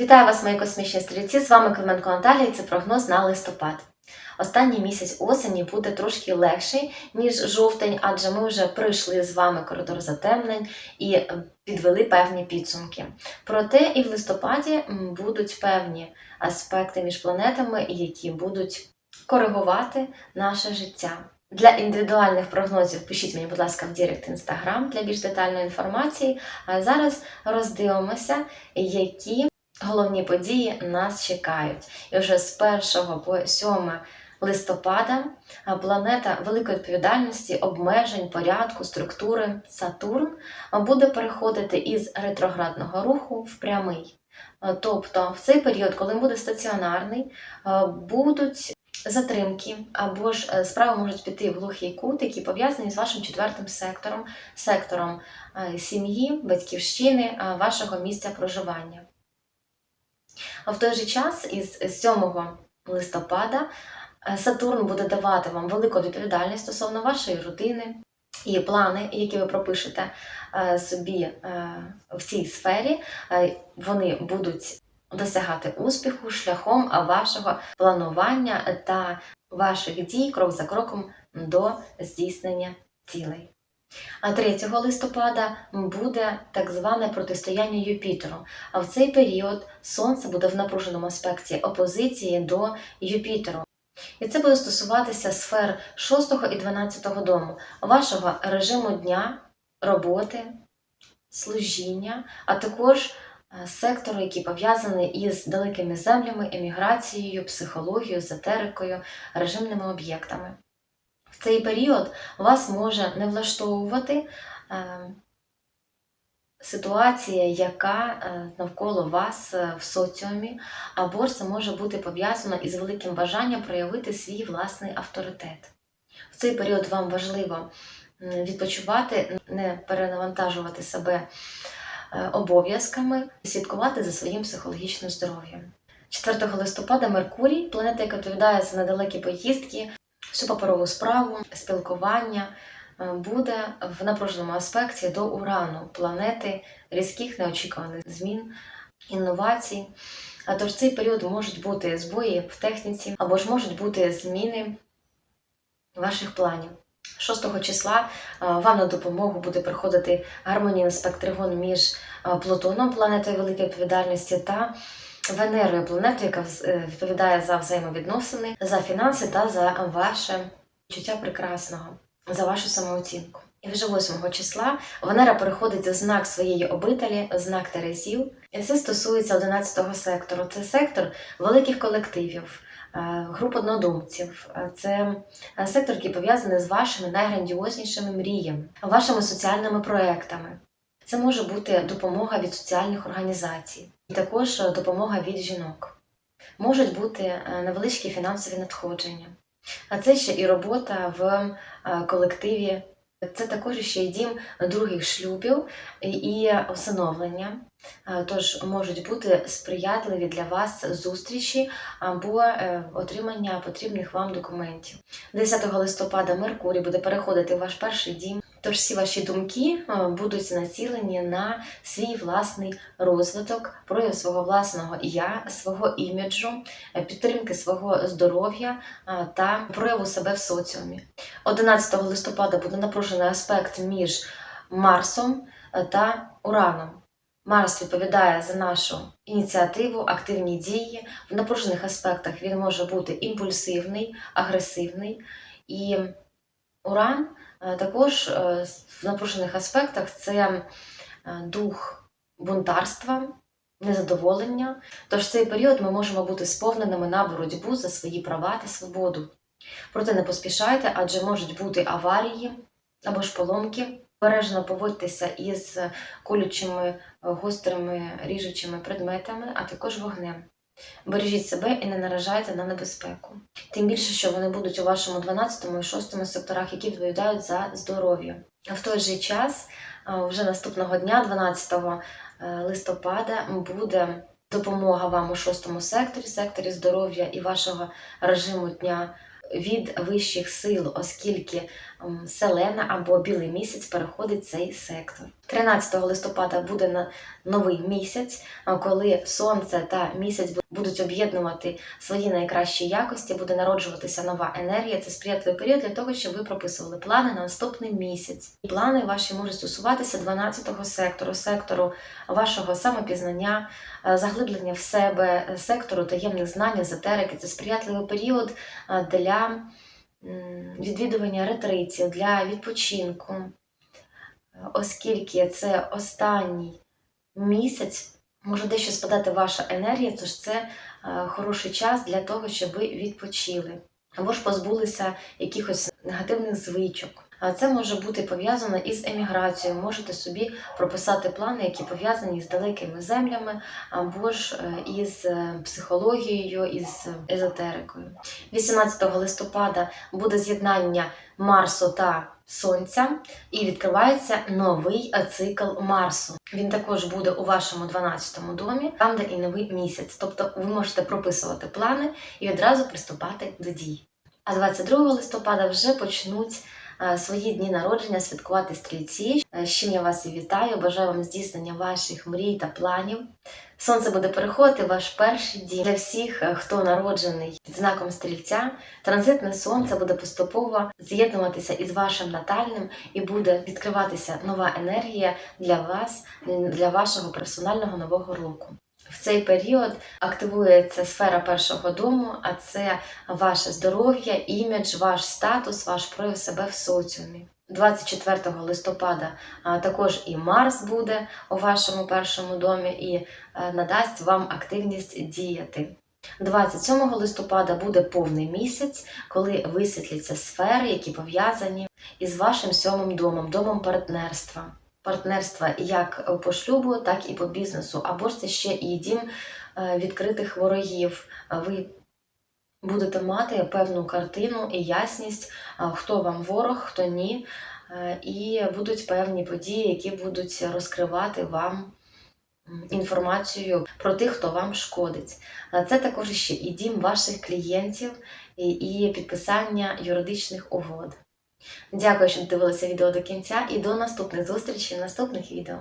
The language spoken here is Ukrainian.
Вітаю вас, мої космічні стрільці! З вами Клименко Наталія і це прогноз на листопад. Останній місяць осені буде трошки легший, ніж жовтень, адже ми вже пройшли з вами коридор затемнень і підвели певні підсумки. Проте і в листопаді будуть певні аспекти між планетами, які будуть коригувати наше життя. Для індивідуальних прогнозів пишіть мені, будь ласка, в Директ Інстаграм для більш детальної інформації. А зараз роздивимося, які головні події нас чекають. І вже з 1 по 7 листопада планета великої відповідальності, обмежень, порядку, структури Сатурн буде переходити із ретроградного руху в прямий. Тобто, в цей період, коли він буде стаціонарний, будуть затримки або ж е, справи можуть піти в глухий кут, які пов'язані з вашим четвертим сектором, сектором е, сім'ї, батьківщини, вашого місця проживання. А в той же час, із 7 листопада, е, Сатурн буде давати вам велику відповідальність стосовно вашої родини і плани, які ви пропишете е, собі е, в цій сфері, вони будуть досягати успіху шляхом вашого планування та ваших дій крок за кроком до здійснення цілей. А 3 листопада буде так зване протистояння Юпітеру. А в цей період Сонце буде в напруженому аспекті опозиції до Юпітеру. І це буде стосуватися сфер 6 і 12 дому, вашого режиму дня, роботи, служіння, а також е, сектору, який пов'язаний із далекими землями, еміграцією, психологією, езотерикою, режимними об'єктами. Цей період вас може не влаштовувати е, ситуація, яка е, навколо вас е, в соціумі, або це може бути пов'язано із великим бажанням проявити свій власний авторитет. В цей період вам важливо відпочивати, не перенавантажувати себе обов'язками, слідкувати за своїм психологічним здоров'ям. 4 листопада Меркурій, планета, яка відповідає за недалекі поїздки, всю паперову справу, спілкування, е, буде в напруженому аспекті до Урану, планети різких неочікуваних змін, інновацій. А тож цей період можуть бути збої в техніці, або ж можуть бути зміни ваших планів. 6 числа е, вам на допомогу буде приходити гармонійний спектригон між е, Плутоном, планетою великої відповідальності, та Венерою, планетою, яка е, відповідає за взаємовідносини, за фінанси та за ваше відчуття прекрасного, за вашу самооцінку. І вже 8 числа Венера переходить за знак своєї обителі, знак Терезів. І це стосується 11 сектору. Це сектор великих колективів, е, груп однодумців. Це сектор, який пов'язаний з вашими найграндіознішими мріями, вашими соціальними проектами. Це може бути допомога від соціальних організацій, і також е, допомога від жінок. Можуть бути е, невеличкі фінансові надходження. А це ще і робота в е, колективі. Це також ще й дім других шлюбів і- усиновлення. Тож можуть бути сприятливі для вас зустрічі або отримання потрібних вам документів. 10 листопада Меркурій буде переходити в ваш перший дім. Тож всі ваші думки е, будуть націлені на свій власний розвиток, прояв свого власного я, свого іміджу, е, підтримки свого здоров'я е, та прояву себе в соціумі. 11 листопада буде напружений аспект між Марсом та Ураном. Марс відповідає за нашу ініціативу, активні дії. В напружених аспектах він може бути імпульсивний, агресивний. І Уран також е, в напружених аспектах це е, дух бунтарства, незадоволення. Тож в цей період ми можемо бути сповненими на боротьбу за свої права та свободу. Проте не поспішайте, адже можуть бути аварії або ж поломки. Бережно поводьтеся із колючими, гострими, ріжучими предметами, а також вогнем. Бережіть себе і не наражайте на небезпеку. Тим більше, що вони будуть у вашому 12 і 6 секторах, які відповідають за здоров'я. В той же час, вже наступного дня, 12 е, листопада, буде допомога вам у 6 секторі, секторі здоров'я і вашого режиму дня від вищих сил, оскільки селена або білий місяць переходить цей сектор. 13 листопада буде на- новий місяць, коли сонце та місяць будуть об'єднувати свої найкращі якості, буде народжуватися нова енергія. Це сприятливий період для того, щоб ви прописували плани на наступний місяць. Плани ваші можуть стосуватися 12-го сектору, сектору вашого самопізнання, е, заглиблення в себе, е, сектору таємних знань, езотерики. Це сприятливий період е, для відвідування ретритів, для відпочинку, оскільки це останній місяць. Може дещо спадати ваша енергія, тож це е, хороший час для того, щоб ви відпочили або ж позбулися якихось негативних звичок. А це може бути пов'язано із еміграцією. Можете собі прописати плани, які пов'язані з далекими землями, або ж е, із е, психологією, із езотерикою. 18 листопада буде з'єднання Марсу та Сонця, і відкривається новий цикл Марсу. Він також буде у вашому 12-му домі, там де і новий місяць. Тобто ви можете прописувати плани і одразу приступати до дій. А 22 листопада вже почнуть свої дні народження святкувати стрільці. Е, З чим я вас і вітаю. Бажаю вам здійснення ваших мрій та планів. Сонце буде переходити ваш перший дім. Для всіх, е, хто народжений під знаком стрільця, транзитне сонце буде поступово з'єднуватися із вашим натальним і буде відкриватися нова енергія для вас, для вашого персонального нового року. Цей період активується сфера першого дому, а це ваше здоров'я, імідж, ваш статус, ваш прояв себе в соціумі. 24 листопада також і Марс буде у вашому першому домі і е, надасть вам активність діяти. 27 листопада буде повний місяць, коли висвітляться сфери, які пов'язані із вашим сьомим домом, домом партнерства. Партнерства як по шлюбу, так і по бізнесу. Або ж це ще і дім е, відкритих ворогів. Ви будете мати певну картину і ясність, хто вам ворог, хто ні. Е, І будуть певні події, які будуть розкривати вам інформацію про тих, хто вам шкодить. Це також ще і дім ваших клієнтів, і підписання юридичних угод. Дякую, що дивилися відео до кінця, і до наступних зустрічей в наступних відео.